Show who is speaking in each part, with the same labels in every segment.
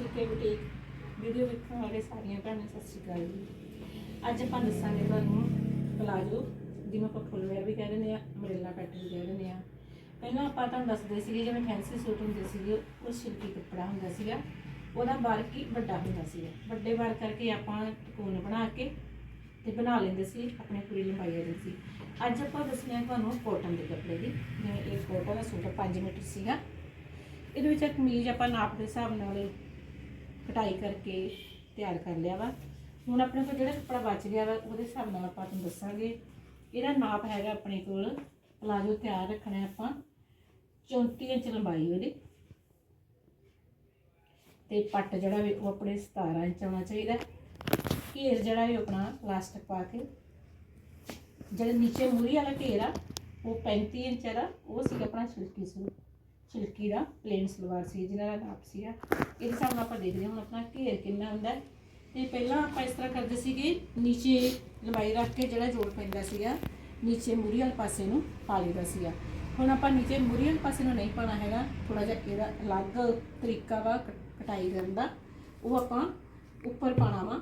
Speaker 1: ਸਿਲਕੇ boutique video ਵੇਖਣ ਵਾਲੇ ਸਾਰੀਆਂ ਭੈਣਾਂ, ਸਤਿ ਸ਼੍ਰੀ ਅਕਾਲ ਜੀ। ਅੱਜ ਆਪਾਂ ਦੱਸਾਂਗੇ ਤੁਹਾਨੂੰ ਪਲਾਜੋ, ਜਿਹਨੂੰ ਆਪਾਂ ਫੁੱਲਵੇਅਰ ਵੀ ਕਹਿ ਦਿੰਦੇ ਆ ਅਮਰੇਲਾ ਕੱਟ ਵੀ ਕਹਿ ਦਿੰਦੇ ਆ ਪਹਿਲਾਂ ਆਪਾਂ ਤੁਹਾਨੂੰ ਦੱਸਦੇ ਸੀਗੇ, ਜਿਵੇਂ ਫੈਂਸੀ ਸੂਟ ਹੁੰਦੇ ਸੀਗੇ, ਉਹ ਸਿਲਕੀ ਕੱਪੜਾ ਹੁੰਦਾ ਸੀਗਾ। ਉਹਦਾ ਵਰਕ ਹੀ ਵੱਡਾ ਹੁੰਦਾ ਸੀਗਾ। ਵੱਡੇ ਵਰਕ ਕਰਕੇ ਆਪਾਂ ਕੋਨ ਬਣਾ ਕੇ ਤੇ ਬਣਾ ਲੈਂਦੇ ਸੀ, ਆਪਣੇ ਪੂਰੀ ਲੰਬਾਈ ਆ ਸੀ। ਅੱਜ ਆਪਾਂ ਦੱਸਦੇ ਹਾਂ ਤੁਹਾਨੂੰ ਕੋਟਨ ਦੇ ਕੱਪੜੇ ਦੀ। ਜਿਵੇਂ ਇਹ ਕੋਟਨ ਦਾ ਸੂਟ 5 ਮੀਟਰ ਸੀਗਾ। ਇਹਦੇ ਵਿੱਚ ਕਮੀਜ਼ ਆਪਾਂ ਨਾਪ ਦੇ ਹਿਸਾਬ ਨਾਲ ਕਟਾਈ ਕਰਕੇ ਤਿਆਰ ਕਰ ਲਿਆ ਵਾ। ਹੁਣ ਆਪਣੇ ਕੋਲ ਜਿਹੜਾ ਕੱਪੜਾ ਬਚ ਗਿਆ ਵਾ, ਉਹਦੇ ਹਿਸਾਬ ਨਾਲ ਆਪਾਂ ਤੁਹਾਨੂੰ ਦੱਸਾਂਗੇ। ਇਹਦਾ ਨਾਪ ਹੈਗਾ ਆਪਣੇ ਕੋਲ, ਪਲਾਜੋ ਤਿਆਰ ਰੱਖਣਾ ਆਪਾਂ। 34 ਇੰਚ ਲੰਬਾਈ ਉਹਦੀ। ਤੇ ਪੱਟ ਜਿਹੜਾ ਵੀ ਉਹ ਆਪਣੇ 17 ਇੰਚ ਆਉਣਾ ਚਾਹੀਦਾ। ਘੇਰ ਜਿਹੜਾ ਵੀ ਆਪਣਾ ਪਲਾਸਟਿਕ ਪਾ ਕੇ। ਜਿਹੜਾ ਨੀਚੇ ਮੂਰੀ ਵਾਲਾ ਘੇਰ ਆ, ਉਹ 35 ਇੰਚ ਦਾ, ਉਹ ਸੀਗਾ ਆਪਣਾ ਸਿਲਕੀ ਸੂਟ। ਸਿਲਕੀ ਦਾ ਪਲੇਨ ਸਲਵਾਰ ਸੀ ਜਿਹਨਾਂ ਦਾ ਨਾਪ ਸੀਗਾ ਇਹਦੇ ਹਿਸਾਬ ਨਾਲ ਆਪਾਂ ਦੇਖਦੇ ਹਾਂ ਹੁਣ ਆਪਣਾ ਘੇਰ ਕਿੰਨਾ ਹੁੰਦਾ ਹੈ। ਤੇ ਪਹਿਲਾਂ ਆਪਾਂ ਇਸ ਤਰ੍ਹਾਂ ਕਰਦੇ ਸੀਗੇ, ਨੀਚੇ ਲੰਬਾਈ ਰੱਖ ਕੇ ਜਿਹੜਾ ਜੋੜ ਪੈਂਦਾ ਸੀਗਾ, ਨੀਚੇ ਮੂਰੀ ਵਾਲੇ ਪਾਸੇ ਨੂੰ ਪਾ ਲਈਦਾ ਸੀਗਾ। ਹੁਣ ਆਪਾਂ ਨੀਚੇ ਮੂਰੀ ਵਾਲੇ ਪਾਸੇ ਨੂੰ ਨਹੀਂ ਪਾਣਾ ਹੈਗਾ ਥੋੜਾ ਜਿਹਾ ਇਹਦਾ ਅਲੱਗ ਤਰੀਕਾ ਵਾ, ਕ- ਕਟਾਈ ਕਰਨ ਦਾ। ਉਹ ਆਪਾਂ ਉੱਪਰ ਪਾਣਾ ਵਾ,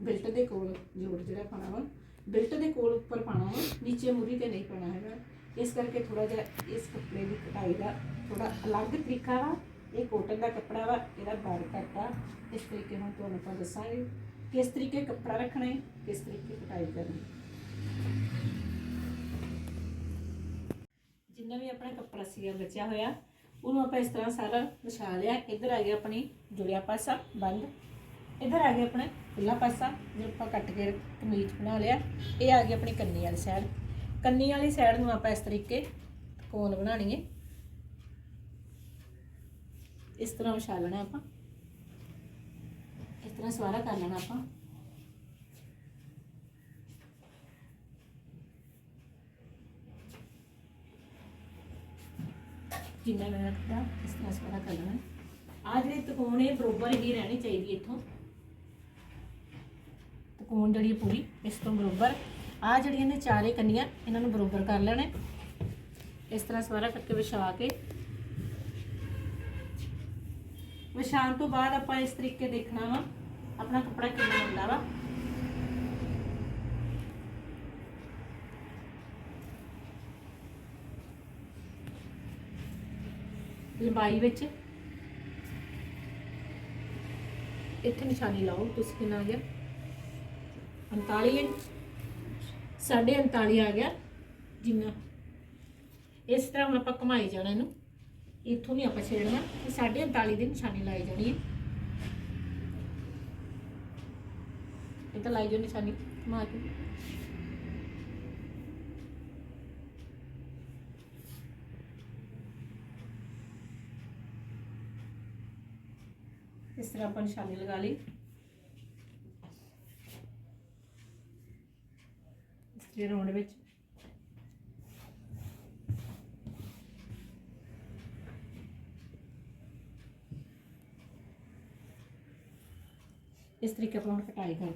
Speaker 1: ਬਿਲਟ ਦੇ ਕੋਲ ਜੋੜ ਜਿਹੜਾ ਪਾਣਾ ਵਾ, ਬਿਲਟ ਦੇ ਕੋਲ ਉੱਪਰ ਪਾਣਾ ਵਾ, ਨੀਚੇ ਮੂਰੀ ਤੇ ਨਹੀਂ ਪਾਣਾ ਹੈਗਾ। ਇਸ ਕਰਕੇ ਥੋੜਾ ਜਿਹਾ ਇਸ ਕੱਪੜੇ ਦੀ ਕਟਾਈ ਦਾ ਥੋੜਾ ਅਲੱਗ ਤਰੀਕਾ ਵਾ, ਇਹ ਕੋਟਨ ਦਾ ਕੱਪੜਾ ਵਾ, ਇਹਦਾ ਬਾਰ ਕੱਟ ਆ। ਇਸ ਤਰੀਕੇ ਨਾਲ ਤੁਹਾਨੂੰ ਆਪਾਂ ਦੱਸਾਂਗੇ ਕਿਸ ਤਰੀਕੇ ਕੱਪੜਾ ਰੱਖਣਾ ਹੈ, ਕਿਸ ਤਰੀਕੇ ਕਟਾਈ ਕਰਨੀ ਜਿੰਨਾ ਵੀ ਆਪਣਾ ਕੱਪੜਾ ਸੀਗਾ, ਬਚਿਆ ਹੋਇਆ, ਉਹਨੂੰ ਆਪਾਂ ਇਸ ਤਰ੍ਹਾਂ ਸਾਰਾ ਵਿਛਾ ਲਿਆ। ਇੱਧਰ ਆ ਗਿਆ ਆਪਣੀ ਜੁੜਿਆ ਪਾਸਾ ਬੰਦ। ਇੱਧਰ ਆ ਗਿਆ ਆਪਣਾ ਖੁੱਲਾ ਪਾਸਾ। ਜੋ ਆਪਾਂ ਕੱਟ ਕੇ ਕਮੀਜ਼ ਬਣਾ ਲਿਆ। ਇਹ ਆ ਗਈ ਆਪਣੀ ਕੰਨੀ ਵਾਲੀ ਸਾਈਡ ਕੰਨੀ ਵਾਲੀ ਸਾਈਡ ਨੂੰ ਆਪਾਂ ਇਸ ਤਰੀਕੇ ਕੋਨ ਬਣਾਣੀ ਹੈ। ਇਸ ਤਰ੍ਹਾਂ ਵਿਛਾ ਲੈਣਾ ਆਪਾਂ। ਇਸ ਤਰ੍ਹਾਂ ਸਵਾਰਾ ਕਰ ਲੈਣਾ ਆਪਾਂ। ਜਿੰਨਾ ਮੈਂ ਰੱਖਦਾ ਇਸ ਤਰ੍ਹਾਂ ਸਵਾਰਾ ਕਰ ਲੈਣਾ। ਆ ਜਿਹੜੀ ਤਕੋਣ ਇਹ ਬਰੋਬਰ ਹੀ ਰਹਿਣੀ ਚਾਹੀਦੀ ਇੱਥੋਂ। ਤਕੋਣ ਜਿਹੜੀ ਹੈ ਪੂਰੀ, ਇਸ ਤੋਂ ਬਰੋਬਰ। ਆ ਜਿਹੜੀਆਂ ਨੇ ਚਾਰੇ ਕੰਨੀਆਂ, ਇਹਨਾਂ ਨੂੰ ਬਰੋਬਰ ਕਰ ਲੈਣਾ। ਇਸ ਤਰ੍ਹਾਂ ਸਵਾਰਾ ਕਰਕੇ ਵਿਛਾ ਕੇ। ਵਿਛਾਉਣ ਤੋਂ ਬਾਅਦ ਆਪਾਂ ਇਸ ਤਰੀਕੇ ਦੇਖਣਾ ਵਾ, ਆਪਣਾ ਕੱਪੜਾ ਕਿੰਨਾ ਹੁੰਦਾ ਵਾ। ਲੰਬਾਈ ਵਿੱਚ। ਇੱਥੇ ਨਿਸ਼ਾਨੀ ਲਾਓ, ਤੁਸੀਂ ਕਿੰਨਾ ਆ ਗਿਆ? 39 ਇੰਚ। ਸਾਢੇ 39 ਆ ਗਿਆ ਜਿੰਨਾ। ਇਸ ਤਰ੍ਹਾਂ ਹੁਣ ਆਪਾਂ ਘੁਮਾਈ ਜਾਣਾ ਇਹਨੂੰ। ਇੱਥੋਂ ਨਹੀਂ ਆਪਾਂ ਛੇੜਨਾ। ਤੇ ਸਾਢੇ 39 ਦੀ ਨਿਸ਼ਾਨੀ ਲਾਈ ਜਾਣੀ ਹੈ। ਇਹ ਤਾਂ ਲਾਈ ਜੋ ਨਿਸ਼ਾਨੀ, ਘੁਮਾ ਕੇ। ਇਸ ਤਰ੍ਹਾਂ ਆਪਾਂ ਨਿਸ਼ਾਨੀ ਲਗਾ ਲਈ। ਇਸ ਤਰ੍ਹਾਂ ਰੌਂਡ ਵਿੱਚ। ਇਸ ਤਰੀਕੇ ਆਪਾਂ ਹੁਣ ਕਟਾਈ ਕਰ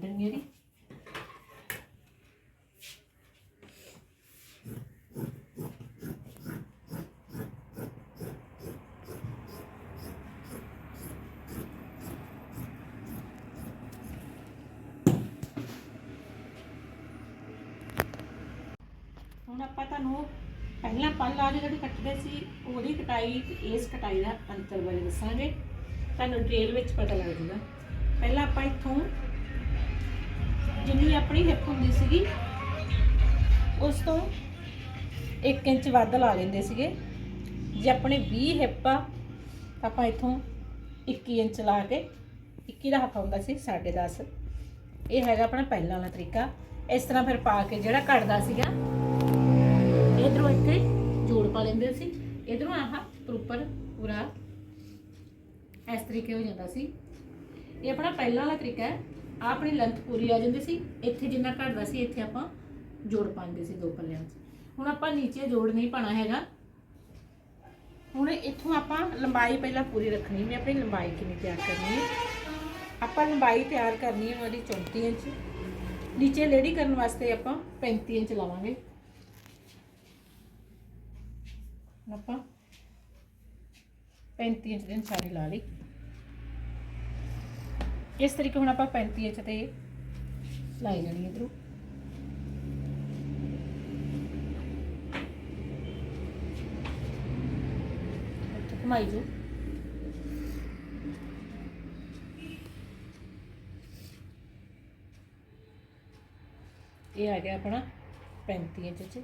Speaker 1: ਹੁਣ ਆਪਾਂ ਤੁਹਾਨੂੰ ਪਹਿਲਾਂ ਪੱਲ ਆ ਜਿਹੜੀ ਕੱਟਦੇ ਸੀ, ਉਹਦੀ ਕਟਾਈ ਤੇ ਇਸ ਕਟਾਈ ਦਾ ਅੰਤਰ ਬਾਰੇ ਦੱਸਾਂਗੇ। ਤੁਹਾਨੂੰ ਡਿਟੇਲ ਵਿੱਚ ਪਤਾ ਲੱਗ ਜਾਊਗਾ। ਪਹਿਲਾਂ ਆਪਾਂ ਇੱਥੋਂ ਜਿੰਨੀ ਆਪਣੀ ਹਿੱਪ ਹੁੰਦੀ ਸੀਗੀ, ਉਸ ਤੋਂ 1 ਇੰਚ ਵੱਧ ਲਾ ਲੈਂਦੇ ਸੀਗੇ। ਜੇ ਆਪਣੇ 20 ਹਿੱਪ ਆ, ਤਾਂ ਆਪਾਂ ਇੱਥੋਂ 21 ਇੰਚ ਲਾ ਕੇ 21 ਦਾ ਹੱਥ ਹੁੰਦਾ ਸੀ 10.5 ਇਹ ਹੈਗਾ ਆਪਣਾ ਪਹਿਲਾਂ ਵਾਲਾ ਤਰੀਕਾ। ਇਸ ਤਰ੍ਹਾਂ ਫਿਰ ਪਾ ਕੇ ਜਿਹੜਾ ਘਟਦਾ ਸੀਗਾ ਇਧਰੋਂ ਇੱਥੇ ਜੋੜ ਪਾ ਲੈਂਦੇ ਸੀ। ਇਧਰੋਂ ਆਹ ਪ੍ਰੋਪਰ ਪੂਰਾ ਇਸ ਤਰੀਕੇ ਹੋ ਜਾਂਦਾ ਸੀ। ਇਹ ਆਪਣਾ ਪਹਿਲਾਂ ਵਾਲਾ ਤਰੀਕਾ ਹੈ। ਆਹ ਆਪਣੀ ਲੈਂਥ ਪੂਰੀ ਆ ਜਾਂਦੀ ਸੀ। ਇੱਥੇ ਜਿੰਨਾ ਘਟਦਾ ਸੀ, ਇੱਥੇ ਆਪਾਂ ਜੋੜ ਪਾਉਂਦੇ ਸੀ ਦੋ ਪੱਲਿਆਂ 'ਚ। ਹੁਣ ਆਪਾਂ ਨੀਚੇ ਜੋੜ ਨਹੀਂ ਪਾਣਾ ਹੈਗਾ। ਹੁਣ ਇੱਥੋਂ ਆਪਾਂ ਲੰਬਾਈ ਪਹਿਲਾਂ ਪੂਰੀ ਰੱਖਣੀ ਮੈਂ ਆਪਣੀ ਲੰਬਾਈ ਕਿੰਨੀ ਤਿਆਰ ਕਰਨੀ ਹੈ। ਆਪਾਂ ਲੰਬਾਈ ਤਿਆਰ ਕਰਨੀ ਹੈ ਉਹਦੀ 34 ਇੰਚ। ਨੀਚੇ ਲੇਡੀ ਕਰਨ ਵਾਸਤੇ ਆਪਾਂ 35 ਇੰਚ ਲਾਵਾਂਗੇ। ਹੁਣ ਆਪਾਂ 35 ਇੰਚ ਦੀ ਨਿਸ਼ਾਨੀ ਲਾ ਲਈ ਇਸ ਤਰੀਕੇ ਹੁਣ ਆਪਾਂ 35 ਇੰਚ ਤੇ ਲਾਈ ਲੈਣੀ ਇਧਰੋਂ। ਘੁਮਾਈ ਜੋ ਇਹ ਆ ਗਿਆ ਆਪਣਾ 35 ਇੰਚ ਚ।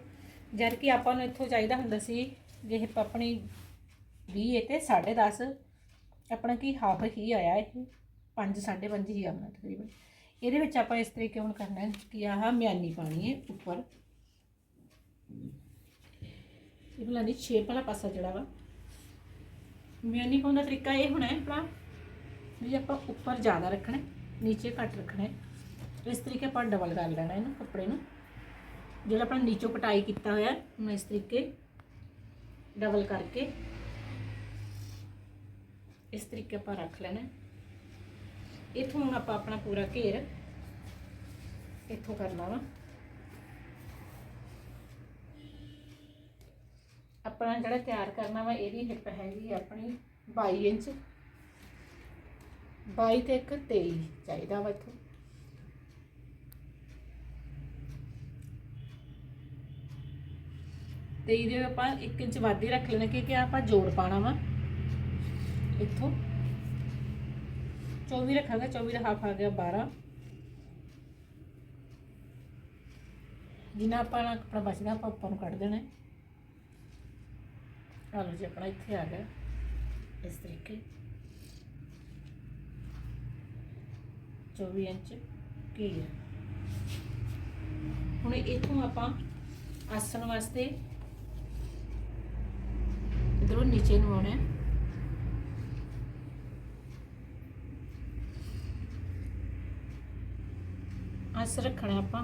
Speaker 1: ਜਦ ਕਿ ਆਪਾਂ ਨੂੰ ਇੱਥੋਂ ਚਾਹੀਦਾ ਹੁੰਦਾ ਸੀ ਜੇ ਹਿੱਪ ਆਪਣੀ 20 ਹੈ ਤੇ 10.5 ਆਪਣਾ ਕੀ ਹਾਫ ਹੀ ਆਇਆ ਇਹ? 5 5.5 ਹੀ ਆਉਣਾ ਤਕਰੀਬਨ। ਇਹਦੇ ਵਿੱਚ ਆਪਾਂ ਇਸ ਤਰੀਕੇ ਹੁਣ ਕਰਨਾ ਹੈ ਕਿ ਆਹ ਮਿਆਨੀ ਪਾਣੀ ਹੈ ਉੱਪਰ। ਇਹ ਵਾਲਾ ਨਹੀਂ ਸ਼ੇਪ ਵਾਲਾ ਪਾਸਾ ਜਿਹੜਾ ਵਾ। ਮਿਆਨੀ ਪਾਉਣ ਦਾ ਤਰੀਕਾ ਇਹ ਹੋਣਾ ਹੈ ਆਪਣਾ ਵੀ ਆਪਾਂ ਉੱਪਰ ਜ਼ਿਆਦਾ ਰੱਖਣਾ ਨੀਚੇ ਘੱਟ ਰੱਖਣਾ ਇਸ ਤਰੀਕੇ ਆਪਾਂ ਡਬਲ ਕਰ ਲੈਣਾ ਇਹਨੂੰ ਕੱਪੜੇ ਨੂੰ। ਜਿਹੜਾ ਆਪਾਂ ਨੀਚੋਂ ਕਟਾਈ ਕੀਤਾ ਹੋਇਆ ਹੁਣ ਇਸ ਤਰੀਕੇ ਡਬਲ ਕਰਕੇ ਇਸ ਤਰੀਕੇ ਆਪਾਂ ਰੱਖ ਲੈਣਾ। ਹੈ। ਇੱਥੋਂ ਹੁਣ ਆਪਾਂ ਆਪਣਾ ਪੂਰਾ ਘੇਰ ਇੱਥੋਂ ਕਰਨਾ ਵਾ ਆਪਣਾ ਜਿਹੜਾ ਤਿਆਰ ਕਰਨਾ ਵਾ, ਇਹਦੀ ਹਿੱਪ ਹੈਗੀ ਆਪਣੀ 22 ਇੰਚ। 22 ਤੇ ਇੱਕ 23 ਚਾਹੀਦਾ ਵਾ ਇੱਥੋਂ। ਤੇ ਇਹਦੇ ਆਪਾਂ 1 ਇੰਚ ਵੱਧ ਹੀ ਰੱਖ ਲੈਣਾ ਕਿਉਂਕਿ ਆਪਾਂ ਜੋੜ ਪਾਣਾ ਵਾ। ਇੱਥੋਂ। 24 ਰੱਖਾਂਗੇ 24 ਦਾ ਹਾਫ ਆ ਗਿਆ 12 ਜਿੰਨਾ ਆਪਾਂ ਨਾ ਕੱਪੜਾ ਬਚਦਾ, ਆਪਾਂ ਉੱਪਰ ਨੂੰ ਕੱਢ ਦੇਣਾ। ਹੈ। ਲਓ ਜੀ, ਆਪਣਾ ਇੱਥੇ ਆ ਗਿਆ, ਇਸ ਤਰੀਕੇ। 24 ਇੰਚ ਕੀ ਹੈ। ਹੁਣ ਇਥੋਂ ਆਪਾਂ ਆਸਣ ਵਾਸਤੇ ਇਧਰੋਂ ਨੀਚੇ ਨੂੰ ਆਉਣਾ ਆਸ ਰੱਖਣਾ ਆਪਾਂ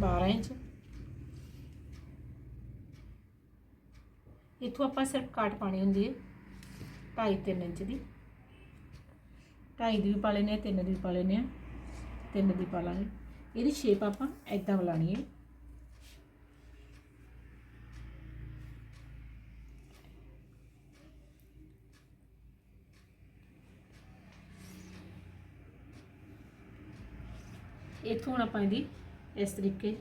Speaker 1: 12 ਇੰਚ। ਇਥੋਂ ਆਪਾਂ ਸਿਰਫ ਕਾਟ ਪਾਣੀ ਹੁੰਦੀ ਹੈ 2.5 3 ਇੰਚ ਦੀ। 2.5 ਦੀ ਵੀ ਪਾ ਲੈਨੇ ਆ 3 ਦੀ ਵੀ ਪਾ ਲੈਨੇ ਆ 3 ਦੀ ਪਾ ਲਾਂਗੇ। ਇਹਦੀ ਸ਼ੇਪ ਆਪਾਂ ਐਦਾਂ ਬਣਾਣੀ ਹੈ ਇਥੋਂ ਹੁਣ ਆਪਾਂ ਇਹਦੀ ਇਸ ਤਰੀਕੇ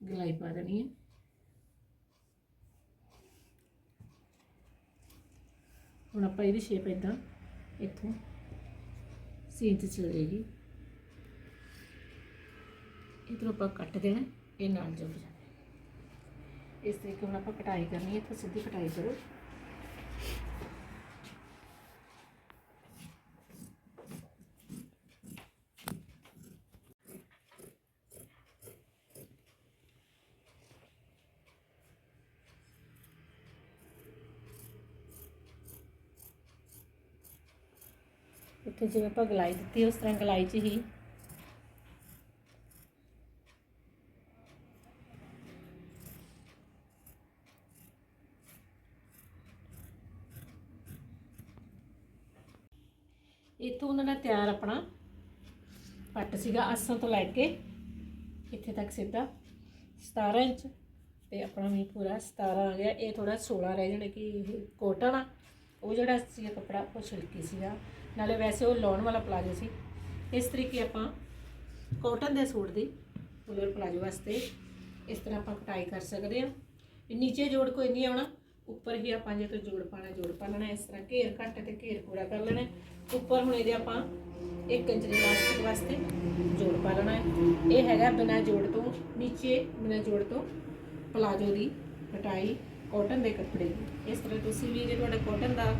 Speaker 1: ਗਲਾਈ ਪਾ ਦੇਣੀ ਹੈ। ਹੁਣ ਆਪਾਂ ਇਹਦੀ ਸ਼ੇਪ ਇਦਾਂ ਇੱਥੋਂ ਸੀਨ ਤੇ ਚਲ ਜਾਏਗੀ। ਇਧਰੋਂ ਆਪਾਂ ਕੱਟ ਦੇਣਾ, ਇਹ ਨਾਲ ਜੁੜ ਜਾਣਾ। ਇਸ ਤਰੀਕੇ ਹੁਣ ਆਪਾਂ ਕਟਾਈ ਕਰਨੀ ਹੈ, ਇੱਥੋਂ ਸਿੱਧੀ ਕਟਾਈ ਕਰੋ। ਇੱਥੇ ਜਿਵੇਂ ਆਪਾਂ ਗਲਾਈ ਦਿੱਤੀ, ਉਸ ਤਰ੍ਹਾਂ ਗਲਾਈ 'ਚ ਹੀ। ਇੱਥੋਂ ਉਹਨਾਂ ਦਾ ਤਿਆਰ ਆਪਣਾ ਪੱਟ ਸੀਗਾ ਆਸਾਂ ਤੋਂ ਲੈ ਕੇ, ਇੱਥੇ ਤੱਕ ਸਿੱਧਾ 17 ਇੰਚ। ਤੇ ਆਪਣਾ ਵੀ ਪੂਰਾ 17 ਆ ਗਿਆ। ਇਹ ਥੋੜਾ 16 ਰਹਿ ਜਾਣਾ ਕਿ ਇਹ ਕੋਟਨ ਆ। ਉਹ ਜਿਹੜਾ ਸੀਗਾ ਕੱਪੜਾ, ਉਹ ਛਿਲਕੀ ਸੀਗਾ। ਨਾਲੇ ਵੈਸੇ ਉਹ ਲਾਉਣ ਵਾਲਾ ਪਲਾਜੋ ਸੀ। ਇਸ ਤਰੀਕੇ ਆਪਾਂ ਕਾਟਨ ਦੇ ਸੂਟ ਦੀ ਫੁੱਲਰ ਪਲਾਜੋ ਵਾਸਤੇ ਇਸ ਤਰ੍ਹਾਂ ਆਪਾਂ ਕਟਾਈ ਕਰ ਸਕਦੇ ਹਾਂ। ਨੀਚੇ ਜੋੜ ਕੋਈ ਨਹੀਂ ਆਉਣਾ, ਉੱਪਰ ਹੀ ਆਪਾਂ ਜੇ ਤੋਂ ਜੋੜ ਪਾਣਾ ਜੋੜ ਪਾ ਲੈਣਾ, ਇਸ ਤਰ੍ਹਾਂ ਘੇਰ ਘੱਟ ਤੇ ਘੇਰ ਪੂਰਾ ਕਰ ਲੈਣਾ ਉੱਪਰ ਹੁਣ ਇਹਦੇ ਆਪਾਂ 1 ਇੰਚ ਦੇ ਲਾਸਟਿਕ ਵਾਸਤੇ ਜੋੜ ਪਾ ਲੈਣਾ ਇਹ ਹੈਗਾ ਬਿਨਾ ਜੋੜ ਤੋਂ, ਨੀਚੇ ਬਿਨਾ ਜੋੜ ਤੋਂ ਪਲਾਜੋ ਦੀ ਕਟਾਈ ਕਾਟਨ ਦੇ ਕੱਪੜੇ ਦੀ। ਇਸ ਤਰ੍ਹਾਂ ਤੁਸੀਂ ਵੀ ਜੇ ਤੁਹਾਡਾ ਕਾਟਨ ਦਾ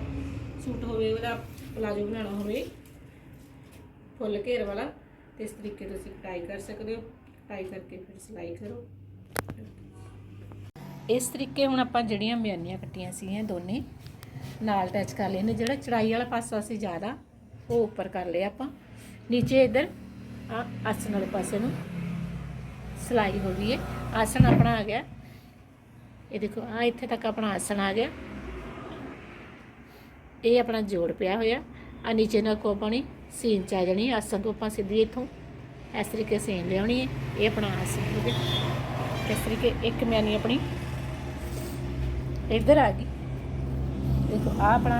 Speaker 1: ਸੂਟ ਹੋਵੇ, ਉਹਦਾ ਪਲਾਜੋ ਬਣਾਉਣਾ ਹੋਵੇ, ਫੁੱਲ ਘੇਰ ਵਾਲਾ, ਤੇ ਇਸ ਤਰੀਕੇ ਤੁਸੀਂ ਟਾਈ ਕਰ ਸਕਦੇ ਹੋ। ਟਾਈ ਕਰਕੇ ਫਿਰ ਸਿਲਾਈ ਕਰੋ। ਇਸ ਤਰੀਕੇ ਹੁਣ ਆਪਾਂ ਜਿਹੜੀਆਂ ਮਿਆਨੀਆਂ ਕੱਟੀਆਂ ਸੀਗੀਆਂ ਦੋਨੇ, ਨਾਲ ਅਟੈਚ ਕਰ ਲਏ ਨੇ। ਜਿਹੜਾ ਚੜਾਈ ਵਾਲਾ ਪਾਸਾ ਸੀ ਜ਼ਿਆਦਾ, ਉਹ ਉੱਪਰ ਕਰ ਲਿਆ ਆਪਾਂ। ਨੀਚੇ ਇਧਰ ਆ ਆਸਣ ਵਾਲੇ ਪਾਸੇ ਨੂੰ ਸਿਲਾਈ ਹੋ ਗਈ ਹੈ। ਆਸਣ ਆਪਣਾ ਆ ਗਿਆ। ਇਹ ਦੇਖੋ ਆ ਇੱਥੇ ਤੱਕ ਆਪਣਾ ਆਸਣ ਆ ਗਿਆ। ਇਹ ਆਪਣਾ ਜੋੜ ਪਿਆ ਹੋਇਆ। ਆ ਨੀਚੇ ਨਾਲ ਕੋ ਪਾਣੀ ਸੀਨ ਚ ਆ ਜਾਣੀ ਆਸਣ ਤੋਂ ਆਪਾਂ ਸਿੱਧੀ ਇੱਥੋਂ। ਇਸ ਤਰੀਕੇ ਸੀਨ ਲਿਆਉਣੀ ਹੈ। ਇਹ ਆਪਣਾ ਆਸਣ ਹੋ ਗਿਆ। ਇਸ ਤਰੀਕੇ ਇੱਕ ਮਿਆਨੀ ਆਪਣੀ ਇੱਧਰ ਆ ਗਈ। ਦੇਖੋ ਆ ਆਪਣਾ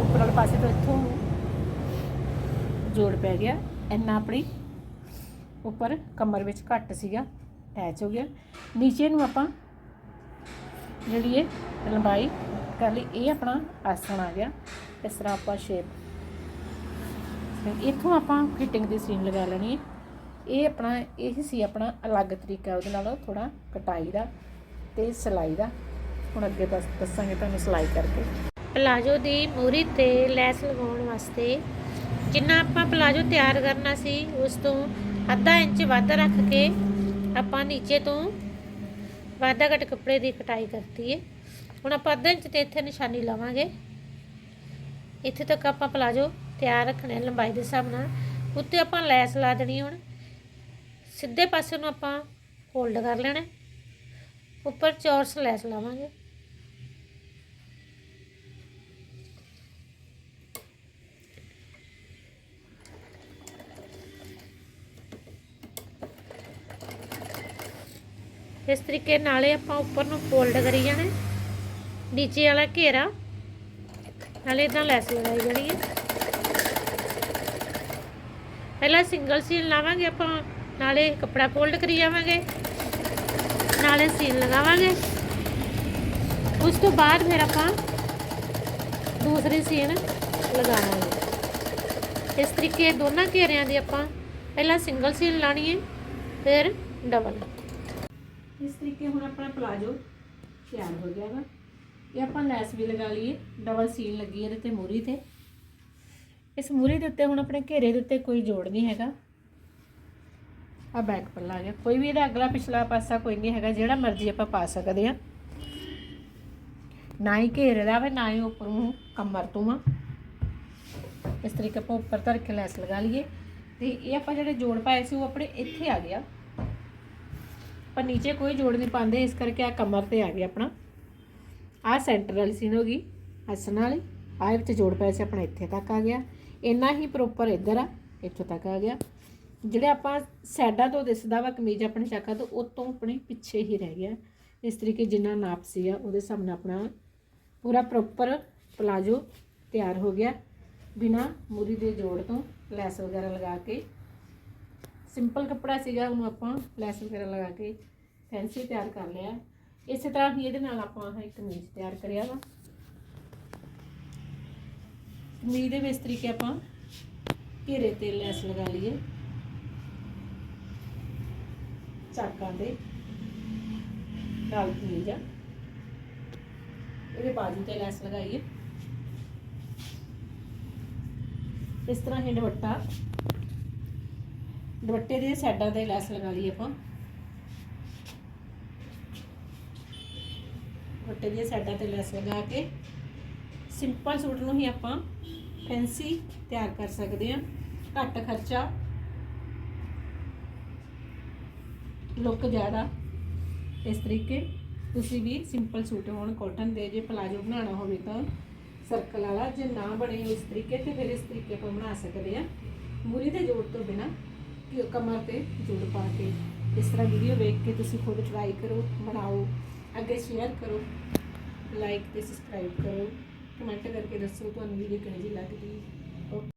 Speaker 1: ਉੱਪਰ ਵਾਲੇ ਪਾਸੇ ਤੋਂ ਇੱਥੋਂ ਜੋੜ ਪੈ ਗਿਆ। ਇੰਨਾ ਆਪਣੀ ਉੱਪਰ ਕਮਰ ਵਿੱਚ ਘੱਟ ਸੀਗਾ ਅਟੈਚ ਹੋ ਗਿਆ। ਨੀਚੇ ਨੂੰ ਆਪਾਂ ਜਿਹੜੀ ਇਹ ਲੰਬਾਈ ਕਰ ਲਈ ਇਹ ਆਪਣਾ ਆਸਣ ਆ ਗਿਆ। ਇਸ ਤਰ੍ਹਾਂ ਆਪਾਂ ਸ਼ੇਪ ਇੱਥੋਂ ਆਪਾਂ ਫਿਟਿੰਗ ਦੀ ਸੀਨ ਲਗਾ ਲੈਣੀ ਹੈ। ਇਹ ਆਪਣਾ, ਇਹ ਸੀ ਆਪਣਾ ਅਲੱਗ ਤਰੀਕਾ ਉਹਦੇ ਨਾਲੋਂ ਥੋੜਾ ਕਟਾਈ ਦਾ ਤੇ ਸਿਲਾਈ ਦਾ। ਹੁਣ ਅੱਗੇ ਦੱਸ, ਦੱਸਾਂਗੇ ਤੁਹਾਨੂੰ ਸਿਲਾਈ ਕਰਕੇ।
Speaker 2: ਪਲਾਜੋ ਦੀ ਮੂਰੀ ਤੇ ਲੈਸ ਲਗਾਉਣ ਵਾਸਤੇ ਜਿੰਨਾ ਆਪਾਂ ਪਲਾਜੋ ਤਿਆਰ ਕਰਨਾ ਸੀ, ਉਸ ਤੋਂ ਅੱਧਾ ਇੰਚ ਵੱਧ ਰੱਖ ਕੇ ਆਪਾਂ ਨੀਚੇ ਤੋਂ ਵਾਧਾ ਘਟ ਕੱਪੜੇ ਦੀ ਕਟਾਈ ਕਰਤੀ ਹੈ। ਹੁਣ ਆਪਾਂ ਅੱਧਾ ਇੰਚ ਤੇ ਇੱਥੇ ਨਿਸ਼ਾਨੀ ਲਾਵਾਂਗੇ। ਇੱਥੇ ਤੱਕ ਆਪਾਂ ਪਲਾਜੋ ਤਿਆਰ ਰੱਖਣਾ ਲੰਬਾਈ ਦੇ ਹਿਸਾਬ ਨਾਲ। ਉੱਤੇ ਆਪਾਂ ਲੈਸ ਲਾ ਦੇਣੀ ਹੁਣ। ਸਿੱਧੇ ਪਾਸੇ ਨੂੰ ਆਪਾਂ ਫੋਲਡ ਕਰ ਲੈਣਾ। ਉੱਪਰ ਚੌਰਸ ਲੈਸ ਲਾਵਾਂਗੇ। ਇਸ ਤਰੀਕੇ ਨਾਲੇ ਆਪਾਂ ਉੱਪਰ ਨੂੰ ਫੋਲਡ ਕਰੀ ਜਾਣਾ। ਨੀਚੇ ਵਾਲਾ ਘੇਰਾ। ਨਾਲੇ ਇਦਾਂ ਲੈਸ ਲਗਾਈ ਜਾਣੀ ਹੈ। ਪਹਿਲਾਂ ਸਿੰਗਲ ਸੀਨ ਲਾਵਾਂਗੇ ਆਪਾਂ, ਨਾਲੇ ਕੱਪੜਾ ਫੋਲਡ ਕਰੀ ਜਾਵਾਂਗੇ। ਨਾਲੇ ਸੀਨ ਲਗਾਵਾਂਗੇ। ਉਸ ਤੋਂ ਬਾਅਦ ਫਿਰ ਆਪਾਂ ਦੂਸਰੀ ਸੀਨ ਲਗਾਵਾਂਗੇ। ਇਸ ਤਰੀਕੇ ਦੋਨਾਂ ਘੇਰਿਆਂ ਦੀ ਆਪਾਂ ਪਹਿਲਾਂ ਸਿੰਗਲ ਸੀਨ ਲਾਣੀ ਹੈ, ਫਿਰ ਡਬਲ
Speaker 1: ਇਸ ਤਰੀਕੇ ਹੁਣ ਆਪਣਾ ਪਲਾਜੋ ਤਿਆਰ ਹੋ ਗਿਆ ਵਾ। ਇਹ ਆਪਾਂ ਲੈਸ ਵੀ ਲਗਾ ਲਈਏ ਡਬਲ ਸੀਨ ਲੱਗੀ ਇਹਦੇ ਤੇ ਮੂਰੀ ਤੇ। ਇਸ ਮੂਰੀ ਦੇ ਉੱਤੇ ਹੁਣ ਆਪਣੇ ਘੇਰੇ ਦੇ ਉੱਤੇ ਕੋਈ ਜੋੜ ਨਹੀਂ ਹੈਗਾ। ਆ ਬੈਕ ਪੱਲਾ ਆ ਗਿਆ। ਕੋਈ ਵੀ ਇਹਦਾ ਅਗਲਾ ਪਿਛਲਾ ਪਾਸਾ ਕੋਈ ਨਹੀਂ ਹੈਗਾ, ਜਿਹੜਾ ਮਰਜ਼ੀ ਆਪਾਂ ਪਾ ਸਕਦੇ ਆ ਨਾ ਹੀ ਘੇਰੇ ਦਾ ਵੇ, ਨਾ ਹੀ ਉੱਪਰੋਂ ਕਮਰ ਤੋਂ ਆ ਇਸ ਤਰੀਕੇ ਆਪਾਂ ਉੱਪਰ ਧਰ ਕੇ ਲੈਸ ਲਗਾ ਲਈਏ। ਤੇ ਇਹ ਆਪਾਂ ਜਿਹੜੇ ਜੋੜ ਪਾਏ ਸੀ, ਉਹ ਆਪਣੇ ਇੱਥੇ ਆ ਗਿਆ ਪਰ ਨੀਚੇ ਕੋਈ ਜੋੜ ਨਹੀਂ ਪਾਉਂਦੇ, ਇਸ ਕਰਕੇ ਆ ਕਮਰ ਤੇ ਆ ਗਿਆ ਆਪਣਾ। ਆ ਸੈਂਟਰ ਵਾਲੀ ਸੀਨ ਹੋ ਗਈ, ਹੱਸਣ ਵਾਲੀ। ਆਹ ਵਿੱਚ ਜੋੜ ਪੈਸੇ ਆਪਣਾ ਇੱਥੇ ਤੱਕ ਆ ਗਿਆ। ਇੰਨਾ ਹੀ ਪ੍ਰੋਪਰ ਇੱਧਰ ਆ, ਇੱਥੋਂ ਤੱਕ ਆ ਗਿਆ। ਜਿਹੜੇ ਆਪਾਂ ਸਾਈਡਾਂ ਤੋਂ ਦਿਸਦਾ ਵਾ ਕਮੀਜ਼ ਆਪਣੀ ਚੱਕਾ ਤੋਂ ਉਹ ਤੋਂ ਆਪਣੇ ਪਿੱਛੇ ਹੀ ਰਹਿ ਗਿਆ। ਇਸ ਤਰੀਕੇ ਜਿੰਨਾ ਨਾਪ ਸੀਗਾ, ਉਹਦੇ ਸਾਹਮਣੇ ਆਪਣਾ ਪੂਰਾ ਪ੍ਰੋਪਰ ਪਲਾਜੋ ਤਿਆਰ ਹੋ ਗਿਆ। ਬਿਨਾ ਮੂਰੀ ਦੇ ਜੋੜ ਤੋਂ ਲੈਸ ਵਗੈਰਾ ਲਗਾ ਕੇ। ਸਿੰਪਲ ਕੱਪੜਾ ਸੀਗਾ, ਉਹਨੂੰ ਆਪਾਂ ਲੈਸ ਵਗੈਰਾ ਲਗਾ ਕੇ ਫੈਂਸੀ ਤਿਆਰ ਕਰ ਲਿਆ। ਇਸੇ ਤਰ੍ਹਾਂ ਹੀ ਇਹਦੇ ਨਾਲ ਆਪਾਂ ਆਹ ਇੱਕ ਕਮੀਜ਼ ਤਿਆਰ ਕਰਿਆ ਵਾ। ਕਮੀਜ਼ ਦੇ ਵਿੱਚ ਤਰੀਕੇ ਆਪਾਂ ਘੇਰੇ ਤੇ ਲੈਸ ਲਗਾ ਲਈਏ। ਚਾਕਾਂ ਦੇ ਨਾਲ ਕਮੀਜ਼ ਆ। ਇਹਦੇ ਬਾਜੂ ਤੇ ਲੈਸ ਲਗਾਈਏ। ਇਸ ਤਰ੍ਹਾਂ ਹੀ ਦੁਪੱਟਾ, ਦੁਪੱਟੇ ਦੇ ਸਾਈਡਾਂ ਤੇ ਲੈਸ ਲਗਾ ਲਈ ਆਪਾਂ। ਦੁਪੱਟੇ ਦੀਆਂ ਸਾਈਡਾਂ ਤੇ ਲੈਸ ਲਗਾ ਕੇ ਸਿੰਪਲ ਸੂਟ ਨੂੰ ਹੀ ਆਪਾਂ ਫੈਂਸੀ ਤਿਆਰ ਕਰ ਸਕਦੇ ਹਾਂ। ਘੱਟ ਖਰਚਾ ਲੁੱਕ ਜ਼ਿਆਦਾ, ਇਸ ਤਰੀਕੇ ਤੁਸੀਂ ਵੀ ਸਿੰਪਲ ਸੂਟ ਹੋਣ ਕਾਟਨ ਦੇ ਜੇ ਪਲਾਜੋ ਬਣਾਉਣਾ ਹੋਵੇ ਤਾਂ ਸਰਕਲ ਵਾਲਾ, ਜੇ ਨਾ ਬਣੇ ਇਸ ਤਰੀਕੇ ਤੇ ਫਿਰ ਇਸ ਤਰੀਕੇ ਆਪਾਂ ਬਣਾ ਸਕਦੇ ਆ ਮੂਰੀ ਦੇ ਜੋੜ ਤੋਂ ਬਿਨਾ ਕਮਰ ਤੇ ਜੋੜ ਪਾ ਕੇ ਇਸ ਤਰ੍ਹਾਂ ਵੀਡੀਓ ਵੇਖ ਕੇ ਤੁਸੀਂ ਖੁਦ ਟਰਾਈ ਕਰੋ, ਬਣਾਓ। ਅੱਗੇ ਸ਼ੇਅਰ ਕਰੋ ਲਾਈਕ ਤੇ ਸਬਸਕ੍ਰਾਈਬ ਕਰੋ ਕਮੈਂਟ ਕਰਕੇ ਦੱਸੋ ਤੁਹਾਨੂੰ ਵੀਡੀਓ ਕਿਹੋ ਜਿਹੀ ਲੱਗਦੀ।